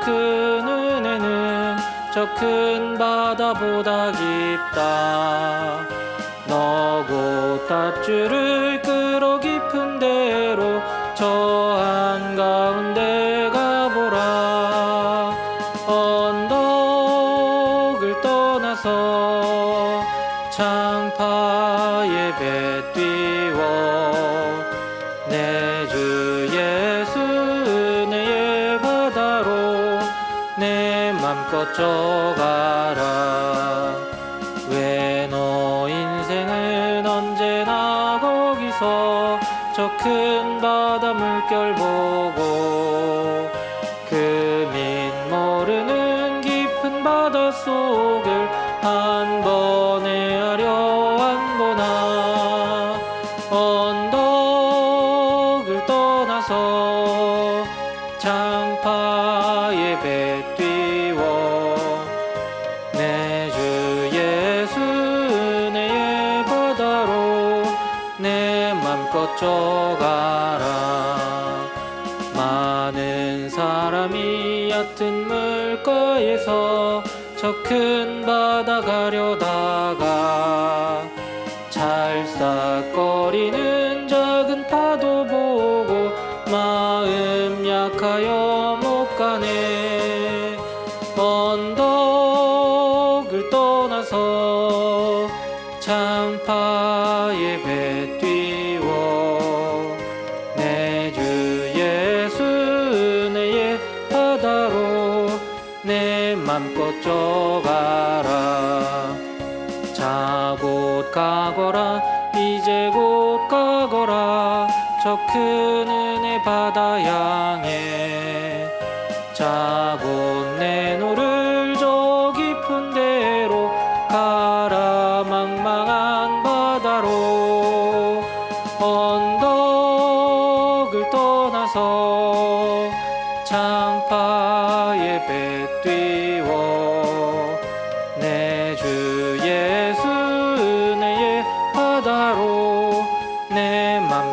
큰 은혜는 저 큰 바다보다 깊다. 너고 땄줄을 져가라. 왜 너 인생은 언제나 거기서 저 큰 바다 물결 보고 져가라. 많은 사람이 얕은 물가에서 저 큰 바다 가려다가 찰싹거리는 작은 파도 보고 마음 약하여 못 가네. 언덕 저큰 은혜 바다 향해 자곧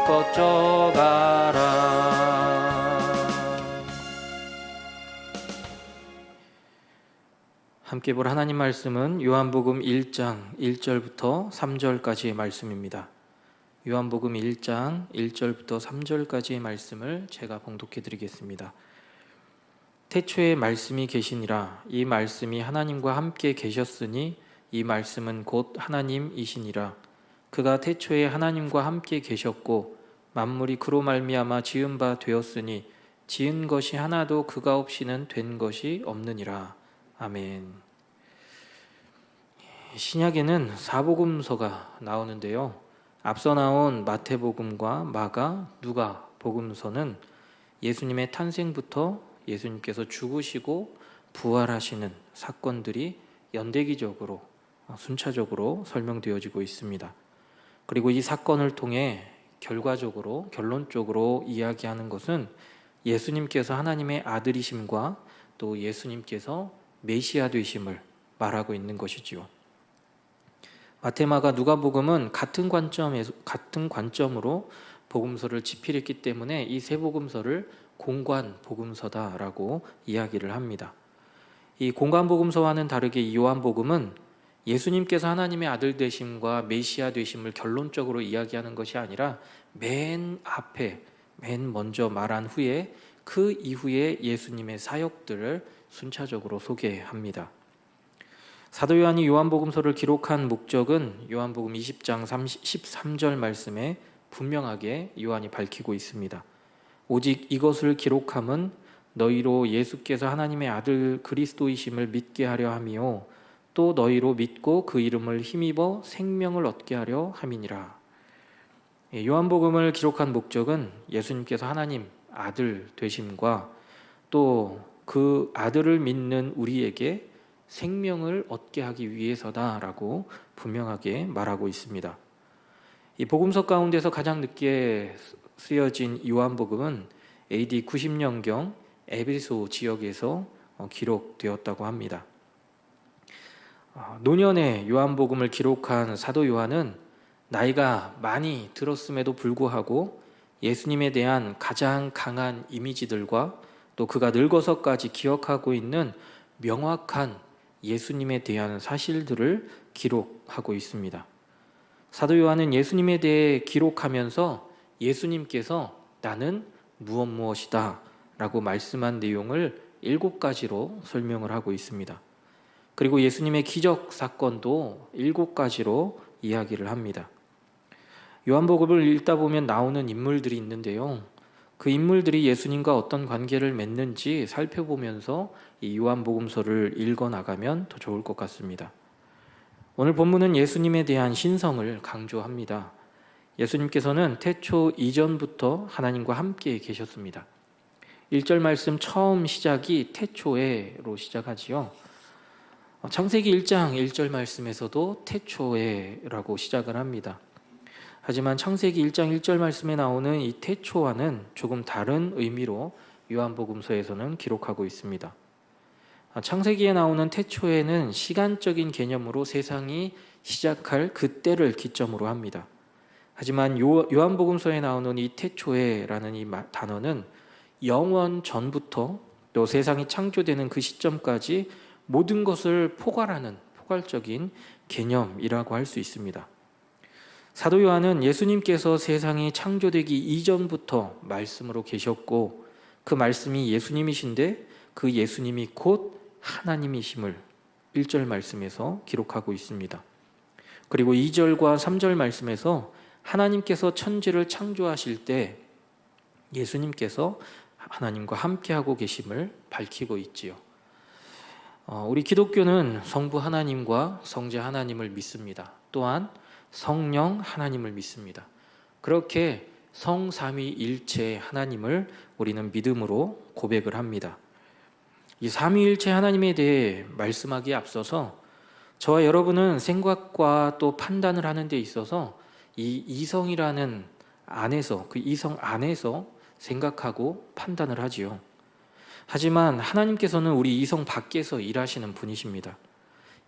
내 맘껏 져가라 함께 볼 하나님 말씀은 요한복음 1장 1절부터 3절까지의 말씀입니다. 요한복음 1장 1절부터 3절까지의 말씀을 제가 봉독해 드리겠습니다. 태초에 말씀이 계시니라 이 말씀이 하나님과 함께 계셨으니 이 말씀은 곧 하나님이시니라 그가 태초에 하나님과 함께 계셨고 만물이 그로 말미암아 지은 바 되었으니 지은 것이 하나도 그가 없이는 된 것이 없느니라 아멘. 신약에는 사복음서가 나오는데요. 앞서 나온 마태복음과 마가, 누가 복음서는 예수님의 탄생부터 예수님께서 죽으시고 부활하시는 사건들이 연대기적으로 어, 순차적으로 설명되어지고 있습니다. 그리고 이 사건을 통해 결과적으로 결론적으로 이야기하는 것은 예수님께서 하나님의 아들이심과 또 예수님께서 메시아 되심을 말하고 있는 것이지요. 마테마가 누가복음은 같은 관점에서 같은 관점으로 복음서를 집필했기 때문에 이 세 복음서를 공관 복음서다라고 이야기를 합니다. 이 공관 복음서와는 다르게 이 요한 복음은 예수님께서 하나님의 아들 되심과 메시아 되심을 결론적으로 이야기하는 것이 아니라 맨 앞에 맨 먼저 말한 후에 그 이후에 예수님의 사역들을 순차적으로 소개합니다. 사도 요한이 요한복음서를 기록한 목적은 요한복음 20장 13절 말씀에 분명하게 요한이 밝히고 있습니다. 오직 이것을 기록함은 너희로 예수께서 하나님의 아들 그리스도이심을 믿게 하려 함이요 또 너희로 믿고 그 이름을 힘입어 생명을 얻게 하려 함이니라. 예, 요한복음을 기록한 목적은 예수님께서 하나님 아들 되심과 또 그 아들을 믿는 우리에게 생명을 얻게 하기 위해서다라고 분명하게 말하고 있습니다. 이 복음서 가운데서 가장 늦게 쓰여진 요한복음은 AD 90년경 에베소 지역에서 어, 기록되었다고 합니다. 아, 노년의 요한복음을 기록한 사도 요한은 나이가 많이 들었음에도 불구하고 예수님에 대한 가장 강한 이미지들과 또 그가 늙어서까지 기억하고 있는 명확한 예수님에 대한 사실들을 기록하고 있습니다. 사도 요한은 예수님에 대해 기록하면서 예수님께서 나는 무엇 무엇이다 라고 말씀한 내용을 일곱 가지로 설명을 하고 있습니다. 그리고 예수님의 기적 사건도 일곱 가지로 이야기를 합니다. 요한복음을 읽다 보면 나오는 인물들이 있는데요. 그 인물들이 예수님과 어떤 관계를 맺는지 살펴보면서 이 요한복음서를 읽어 나가면 더 좋을 것 같습니다. 오늘 본문은 예수님에 대한 신성을 강조합니다. 예수님께서는 태초 이전부터 하나님과 함께 계셨습니다. 1절 말씀 처음 시작이 태초에로 시작하지요. 창세기 1장 1절 말씀에서도 태초에라고 시작을 합니다. 하지만 창세기 1장 1절 말씀에 나오는 이 태초와는 조금 다른 의미로 요한복음서에서는 기록하고 있습니다. 창세기에 나오는 태초에는 시간적인 개념으로 세상이 시작할 그때를 기점으로 합니다. 하지만 요, 요한복음서에 나오는 이 태초에라는 이 단어는 영원 전부터 또 세상이 창조되는 그 시점까지 모든 것을 포괄하는 포괄적인 개념이라고 할 수 있습니다. 사도 요한은 예수님께서 세상이 창조되기 이전부터 말씀으로 계셨고 그 말씀이 예수님이신데 그 예수님이 곧 하나님이심을 1절 말씀에서 기록하고 있습니다. 그리고 2절과 3절 말씀에서 하나님께서 천지를 창조하실 때 예수님께서 하나님과 함께하고 계심을 밝히고 있지요. 어, 우리 기독교는 성부 하나님과 성자 하나님을 믿습니다. 또한 성령 하나님을 믿습니다. 그렇게 성삼위일체 하나님을 우리는 믿음으로 고백을 합니다. 이 삼위일체 하나님에 대해 말씀하기에 앞서서 저와 여러분은 생각과 또 판단을 하는 데 있어서 이 이성이라는 안에서 그 이성 안에서 생각하고 판단을 하지요. 하지만 하나님께서는 우리 이성 밖에서 일하시는 분이십니다.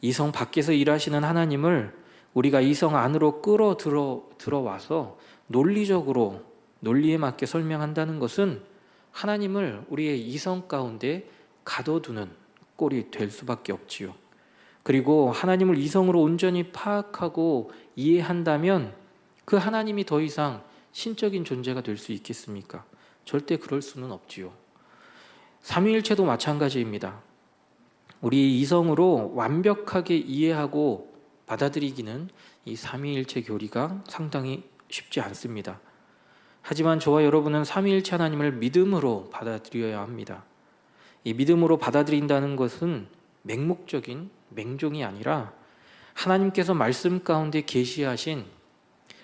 이성 밖에서 일하시는 하나님을 우리가 이성 안으로 끌어 들어 들어와서 논리적으로 논리에 맞게 설명한다는 것은 하나님을 우리의 이성 가운데 가둬두는 꼴이 될 수밖에 없지요. 그리고 하나님을 이성으로 온전히 파악하고 이해한다면 그 하나님이 더 이상 신적인 존재가 될 수 있겠습니까? 절대 그럴 수는 없지요. 삼위일체도 마찬가지입니다. 우리 이성으로 완벽하게 이해하고 받아들이기는 이 삼위일체 교리가 상당히 쉽지 않습니다. 하지만 저와 여러분은 삼위일체 하나님을 믿음으로 받아들여야 합니다. 이 믿음으로 받아들인다는 것은 맹목적인 맹종이 아니라 하나님께서 말씀 가운데 계시하신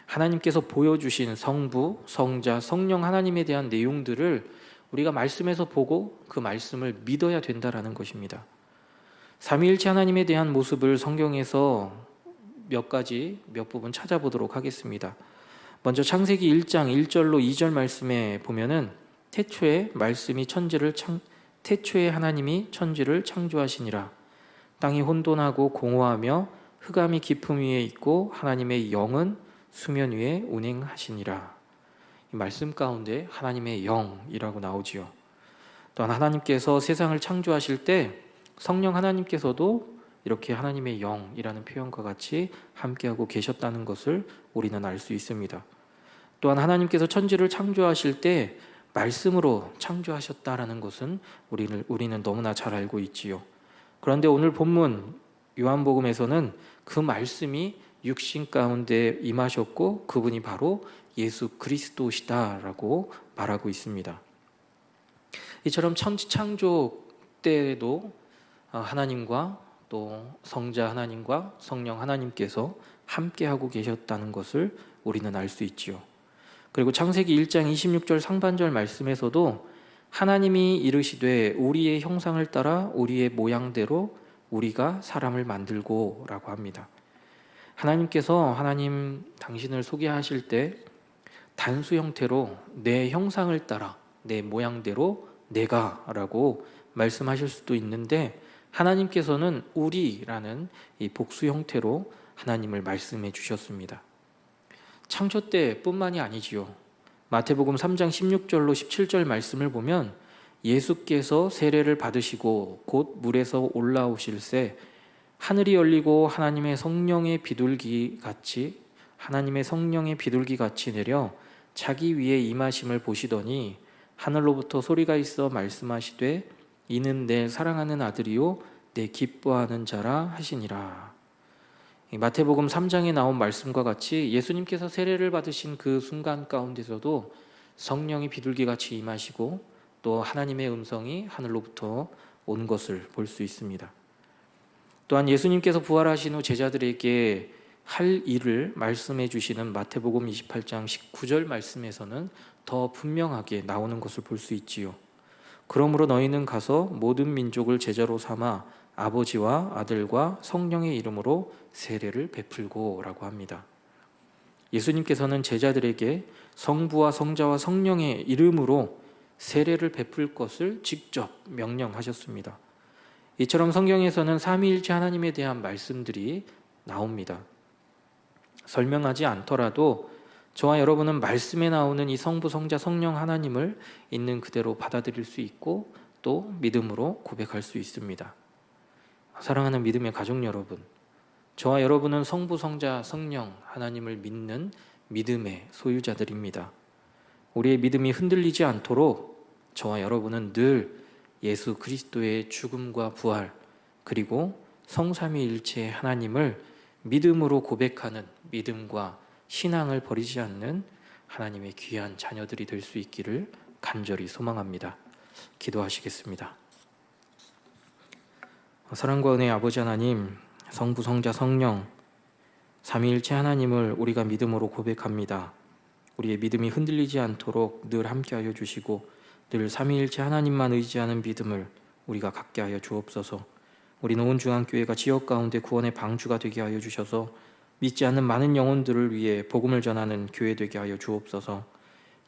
하나님께서 보여주신 성부, 성자, 성령 하나님에 대한 내용들을 우리가 말씀에서 보고 그 말씀을 믿어야 된다라는 것입니다. 삼위일체 하나님에 대한 모습을 성경에서 몇 가지 몇 부분 찾아보도록 하겠습니다. 먼저 창세기 1장 1절로 2절 말씀에 보면은 태초에 말씀이 천지를 창 태초에 하나님이 천지를 창조하시니라 땅이 혼돈하고 공허하며 흑암이 깊음 위에 있고 하나님의 영은 수면 위에 운행하시니라. 이 말씀 가운데 하나님의 영이라고 나오지요. 또한 하나님께서 세상을 창조하실 때 성령 하나님께서도 이렇게 하나님의 영이라는 표현과 같이 함께하고 계셨다는 것을 우리는 알 수 있습니다. 또한 하나님께서 천지를 창조하실 때 말씀으로 창조하셨다라는 것은 우리는 우리는 너무나 잘 알고 있지요. 그런데 오늘 본문 요한복음에서는 그 말씀이 육신 가운데 임하셨고 그분이 바로 예수 그리스도시다라고 말하고 있습니다. 이처럼 천지 창조 때에도 어, 하나님과 또 성자 하나님과 성령 하나님께서 함께하고 계셨다는 것을 우리는 알 수 있지요. 그리고 창세기 1장 26절 상반절 말씀에서도 하나님이 이르시되 우리의 형상을 따라 우리의 모양대로 우리가 사람을 만들고 라고 합니다. 하나님께서 하나님 당신을 소개하실 때 단수 형태로 내 형상을 따라 내 모양대로 내가라고 말씀하실 수도 있는데 하나님께서는 우리라는 이 복수 형태로 하나님을 말씀해 주셨습니다. 창조 때뿐만이 아니지요. 마태복음 3장 16절로 17절 말씀을 보면 예수께서 세례를 받으시고 곧 물에서 올라오실새 하늘이 열리고 하나님의 성령의 비둘기 같이 하나님의 성령의 비둘기 같이 내려 자기 위에 임하심을 보시더니 하늘로부터 소리가 있어 말씀하시되 이는 내 사랑하는 아들이요 내 기뻐하는 자라 하시니라. 마태복음 3장에 나온 말씀과 같이 예수님께서 세례를 받으신 그 순간 가운데서도 성령이 비둘기 같이 임하시고 또 하나님의 음성이 하늘로부터 온 것을 볼 수 있습니다. 또한 예수님께서 부활하신 후 제자들에게 할 일을 말씀해 주시는 마태복음 28장 19절 말씀에서는 더 분명하게 나오는 것을 볼 수 있지요. 그러므로 너희는 가서 모든 민족을 제자로 삼아 아버지와 아들과 성령의 이름으로 세례를 베풀고라고 합니다. 예수님께서는 제자들에게 성부와 성자와 성령의 이름으로 세례를 베풀 것을 직접 명령하셨습니다. 이처럼 성경에서는 삼위일체 하나님에 대한 말씀들이 나옵니다. 설명하지 않더라도 저와 여러분은 말씀에 나오는 이 성부, 성자, 성령 하나님을 있는 그대로 받아들일 수 있고 또 믿음으로 고백할 수 있습니다. 사랑하는 믿음의 가족 여러분, 저와 여러분은 성부, 성자, 성령 하나님을 믿는 믿음의 소유자들입니다. 우리의 믿음이 흔들리지 않도록 저와 여러분은 늘 예수 그리스도의 죽음과 부활 그리고 성삼위일체 하나님을 믿음으로 고백하는 믿음과 신앙을 버리지 않는 하나님의 귀한 자녀들이 될 수 있기를 간절히 소망합니다. 기도하시겠습니다. 사랑과 은혜의 아버지 하나님, 성부, 성자, 성령, 삼위일체 하나님을 우리가 믿음으로 고백합니다. 우리의 믿음이 흔들리지 않도록 늘 함께하여 주시고 늘 삼위일체 하나님만 의지하는 믿음을 우리가 갖게 하여 주옵소서. 우리는 온 중앙교회가 지역 가운데 구원의 방주가 되게 하여 주셔서 믿지 않는 많은 영혼들을 위해 복음을 전하는 교회 되게 하여 주옵소서.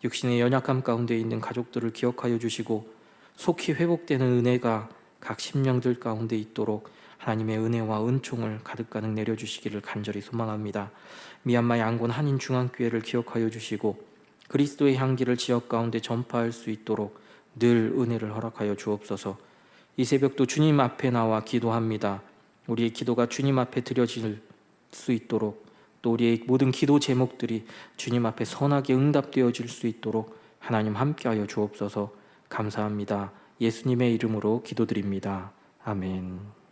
육신의 연약함 가운데 있는 가족들을 기억하여 주시고 속히 회복되는 은혜가 각 심령들 가운데 있도록 하나님의 은혜와 은총을 가득 가득 내려 주시기를 간절히 소망합니다. 미얀마 양곤 한인 중앙교회를 기억하여 주시고 그리스도의 향기를 지역 가운데 전파할 수 있도록 늘 은혜를 허락하여 주옵소서. 이 새벽도 주님 앞에 나와 기도합니다. 우리의 기도가 주님 앞에 드려질 수 있도록 또 우리의 모든 기도 제목들이 주님 앞에 선하게 응답되어질 수 있도록 하나님 함께하여 주옵소서. 감사합니다. 예수님의 이름으로 기도드립니다. 아멘.